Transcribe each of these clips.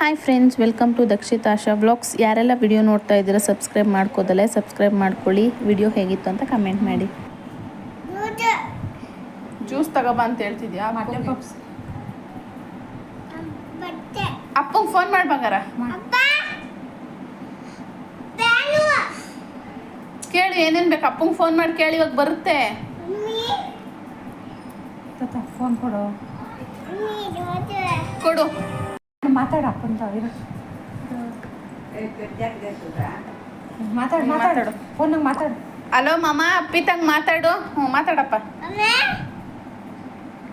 Hi friends welcome to Dakshith Asha vlogs ಯಾರೆಲ್ಲ video ನೋಡ್ತಾ ಇದ್ದೀರಾ ಸಬ್ಸ್ಕ್ರೈಬ್ ಮಾಡ್ಕೋದಲ್ಲೇ ಸಬ್ಸ್ಕ್ರೈಬ್ ಮಾಡ್ಕೊಳ್ಳಿ. ವಿಡಿಯೋ ಹೇಗಿತ್ತು ಅಂತ ಕಮೆಂಟ್ ಮಾಡಿ. ಜ್ಯೂಸ್ ತಗೋಬಾ ಅಂತ ಹೇಳ್ತಿದ್ಯಾ? ಅಪ್ಪಂಗೆ ಫೋನ್ ಮಾಡ್ಬಂಗಾರ ಕೇಳಿ ಏನೇನು ಬೇಕು? ಅಪ್ಪಂಗೆ ಫೋನ್ ಮಾಡಿ ಕೇಳಿ ಇವಾಗ ಬರುತ್ತೆ. ತಾತ ಫೋನ್ ಕೊಡು. ಕೊಡು. ಮಾತಾಡ ಅಪ್ಪಂತ ಇರು. ಮಾತಾಡು ಮಾತಾಡು. ಫೋನಾಗ ಮಾತಾಡು. ಹಲೋ ಮಾಮ ಅಪ್ಪಿ ತಂಗ ಮಾತಾಡು. ಹ್ಞೂ ಮಾತಾಡಪ್ಪ.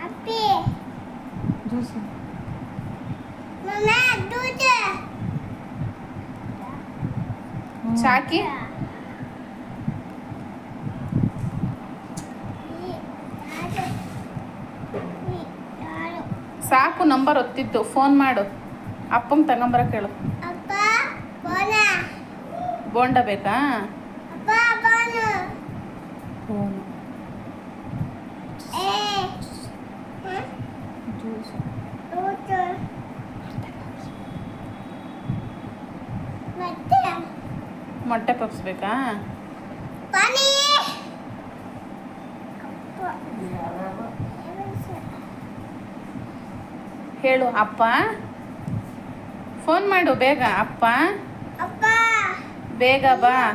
ಸಾಕಿ ಚಾಕಿ. ಸಾಕು ನಂಬರ್ ಒತ್ತಿದ್ದು. ಫೋನ್ ಮಾಡು. ಅಪ್ಪಂಗೆ ತಗೊಂಬರಕ್ಕೆ ಹೇಳು. ಬೋಂಡ ಬೇಕಾ? ಮೊಟ್ಟೆ ಪಪ್ಸ್. ಬೇಕಾ? ಹೇಳು ಅಪ್ಪ. ಫೋನ್ ಮಾಡು ಬೇಗ. ಅಪ್ಪ. ಬೇಗ ಬಾ.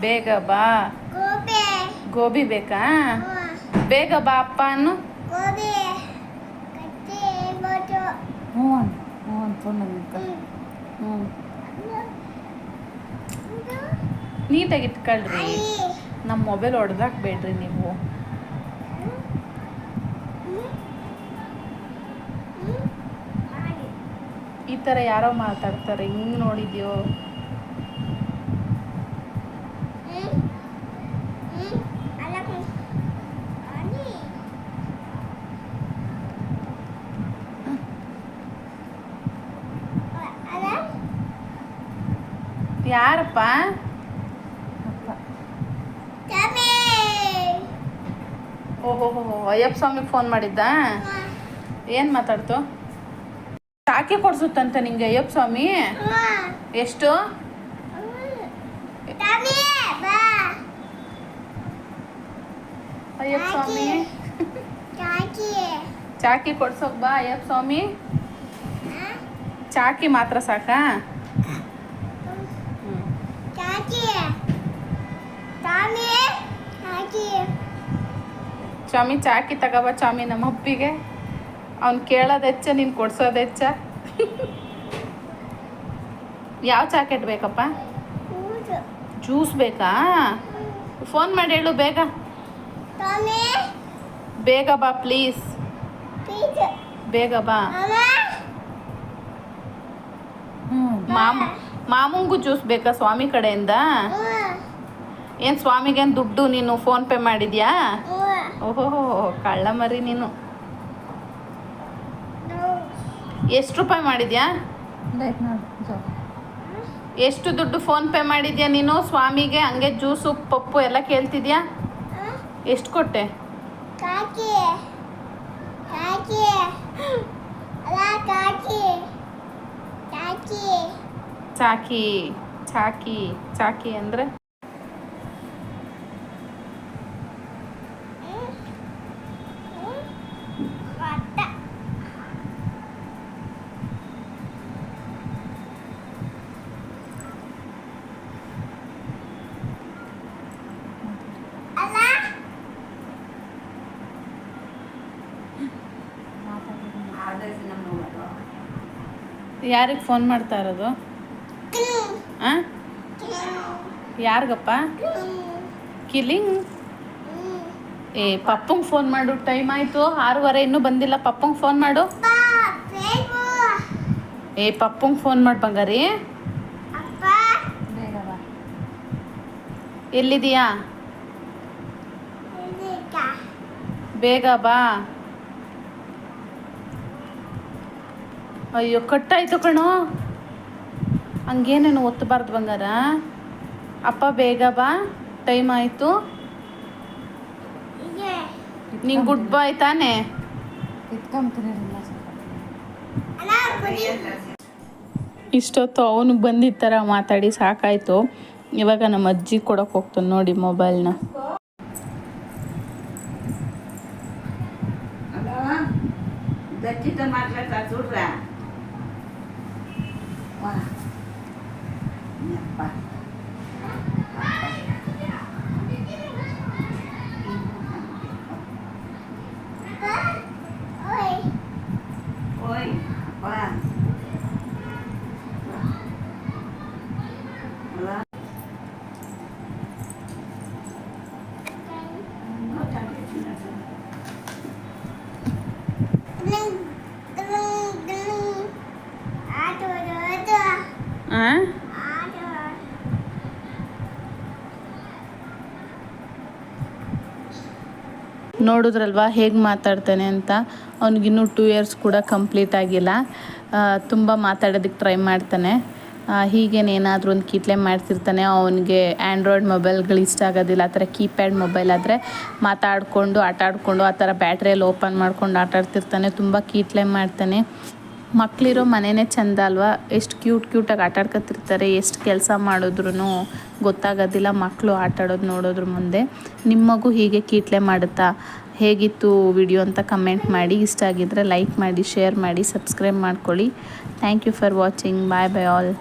ಬೇಗ ಬಾ. ಗೋಬಿ. ಬೇಕಾ? ಬೇಗ ಬಾ ಅಪ್ಪ ಅನ್ನು. ಹ್ಞೂ ಹ್ಞೂ ಹ್ಞೂ. ನೀಟಾಗಿ ಇಟ್ಕೊಳ್ರಿ. ನಮ್ಮ ಮೊಬೈಲ್ ಹೊಡೆದಾಕ್ಬೇಡ್ರಿ ನೀವು. ಥರ ಯಾರೋ ಮಾತಾಡ್ತಾರೆ ಹಿಂಗೆ ನೋಡಿದ್ಯೋ? ಯಾರಪ್ಪ? ಓಹೋ ಅಯ್ಯಪ್ಪ ಸ್ವಾಮಿಗೆ ಫೋನ್ ಮಾಡಿದ್ದ? ಏನು ಮಾತಾಡ್ತು? ಚಾಕಿ ಕೊಡ್ಸುತ್ತಂತ ನಿಂಗೆ ಅಯ್ಯಪ್ಪ ಸ್ವಾಮಿ. ಎಷ್ಟು? ಅಯ್ಯಪ್ಪ ಸ್ವಾಮಿ. ಚಾಕಿ ಕೊಡ್ಸೋಕ್ ಬಾ ಅಯ್ಯಪ್ಪ ಸ್ವಾಮಿ. ಚಾಕಿ ಮಾತ್ರ ಸಾಕಾ. ಸ್ವಾಮಿ ಚಾಕಿ ತಗೋಬಾ ಸ್ವಾಮಿ ನಮ್ಮ ಅಪ್ಪಿಗೆ. ಅವ್ನು ಕೇಳೋದು ಹೆಚ್ಚ ನೀನು ಕೊಡ್ಸೋದು ಹೆಚ್ಚ. ಯಾವ ಚಾಕೆಟ್ ಬೇಕಪ್ಪ? ಜ್ಯೂಸ್ ಬೇಕಾ? ಫೋನ್ ಮಾಡಿ ಹೇಳು ಬೇಗ. ಬೇಗ ಬಾ ಪ್ಲೀಸ್ ಬೇಗ ಬಾ. ಮಾಮ್. ಮಾಮೂಂಗು ಜ್ಯೂಸ್ ಬೇಕಾ ಸ್ವಾಮಿ ಕಡೆಯಿಂದ? ಏನು ಸ್ವಾಮಿಗೇನು ದುಡ್ಡು ನೀನು ಫೋನ್ ಪೇ ಮಾಡಿದ್ಯಾ? ಓಹೋ ಕಳ್ಳ ಮರಿ ನೀನು. ಎಷ್ಟು ರೂಪಾಯಿ ಮಾಡಿದ್ಯಾ? ಎಷ್ಟು ದುಡ್ಡು ಫೋನ್ ಪೇ ಮಾಡಿದ್ಯಾ ನೀನು? ಸ್ವಾಮಿಗೆ ಹಂಗೆ ಜ್ಯೂಸು ಪಪ್ಪು ಎಲ್ಲ ಕೇಳ್ತಿದ್ಯಾ? ಎಷ್ಟು ಕೊಟ್ಟೆ? ಕಾಕಿ. ಕಾಕಿ. ಅಲ್ಲ ಕಾಕಿ. ಕಾಕಿ ಚಾಕಿ ಚಾಕಿ ಚಾಕಿ ಅಂದರೆ? ಯಾರಿಗೆ ಫೋನ್ ಮಾಡ್ತಾ ಇರೋದು? ಆ? ಯಾರಿಗಪ್ಪ? ಕಿಲಿಂಗ್? ಏ ಪಪ್ಪಂಗೆ ಫೋನ್ ಮಾಡು ಟೈಮ್ ಆಯಿತು. ಆರೂವರೆ ಇನ್ನೂ ಬಂದಿಲ್ಲ. ಪಪ್ಪಂಗೆ ಫೋನ್ ಮಾಡು. ಏ ಪಪ್ಪಂಗೆ ಫೋನ್ ಮಾಡಿ ಬಂಗಾರಿ. ಎಲ್ಲಿದೀಯಾ ಬೇಗ ಬಾ. ಅಯ್ಯೋ ಕಟ್ಟಾಯ್ತು ಕಣೋ. ಹಂಗೇನೇನು ಒತ್ತಬಾರ್ದು ಬಂಗಾರ? ಅಪ್ಪ ಬೇಗ ಬಾ. ಟೈಮ್ ಆಯಿತು. ನಿಂಗೆ ಗುಡ್ ಬಾಯ್ ತಾನೆ? ಇಷ್ಟೊತ್ತು ಅವನು ಬಂದಿದ್ದ ಥರ ಮಾತಾಡಿ ಸಾಕಾಯಿತು. ಇವಾಗ ನಮ್ಮ ಅಜ್ಜಿ ಕೊಡೋಕೆ ಹೋಗ್ತಾನೆ ನೋಡಿ ಮೊಬೈಲ್ನ 哇，两百。ಹಾಂ ನೋಡಿದ್ರಲ್ವಾ, ಹೇಗೆ ಮಾತಾಡ್ತಾನೆ ಅಂತ. ಅವ್ನಿಗಿನ್ನೂ ಟೂ ಇಯರ್ಸ್ ಕೂಡ ಕಂಪ್ಲೀಟ್ ಆಗಿಲ್ಲ. ತುಂಬ ಮಾತಾಡೋದಕ್ಕೆ ಟ್ರೈ ಮಾಡ್ತಾನೆ. ಹೀಗೇನು ಏನಾದರೂ ಒಂದು ಕಿಟ್ಲೆ ಮಾಡ್ತಿರ್ತಾನೆ. ಅವನಿಗೆ ಆ್ಯಂಡ್ರಾಯ್ಡ್ ಮೊಬೈಲ್ಗಳು ಇಷ್ಟ ಆಗೋದಿಲ್ಲ. ಆ ಥರ ಕೀಪ್ಯಾಡ್ ಮೊಬೈಲ್ ಆದರೆ ಮಾತಾಡಿಕೊಂಡು, ಆಟಾಡಿಕೊಂಡು, ಆ ಥರ ಬ್ಯಾಟ್ರಿಯಲ್ಲಿ ಓಪನ್ ಮಾಡ್ಕೊಂಡು ಆಟಾಡ್ತಿರ್ತಾನೆ. ತುಂಬ ಕೀಟ್ಲೆ ಮಾಡ್ತಾನೆ. ಮಕ್ಕಳಿರೋ ಮನೆಯೇ ಚೆಂದ ಅಲ್ವಾ? ಎಷ್ಟು ಕ್ಯೂಟ್ ಕ್ಯೂಟಾಗಿ ಆಟ ಆಡ್ಕೊತಿರ್ತಾರೆ ಎಷ್ಟು ಕೆಲಸ ಮಾಡಿದ್ರು ಗೊತ್ತಾಗೋದಿಲ್ಲ ಮಕ್ಕಳು ಆಟಾಡೋದು ನೋಡೋದ್ರ ಮುಂದೆ. ನಿಮ್ಮ ಮಗು ಹೀಗೆ ಕೀಟ್ಲೆ ಮಾಡುತ್ತಾ? ಹೇಗಿತ್ತು ವಿಡಿಯೋ ಅಂತ ಕಮೆಂಟ್ ಮಾಡಿ. ಇಷ್ಟ ಆಗಿದ್ದರೆ ಲೈಕ್ ಮಾಡಿ, ಶೇರ್ ಮಾಡಿ, ಸಬ್ಸ್ಕ್ರೈಬ್ ಮಾಡ್ಕೊಳ್ಳಿ. Thank you for watching bye bye all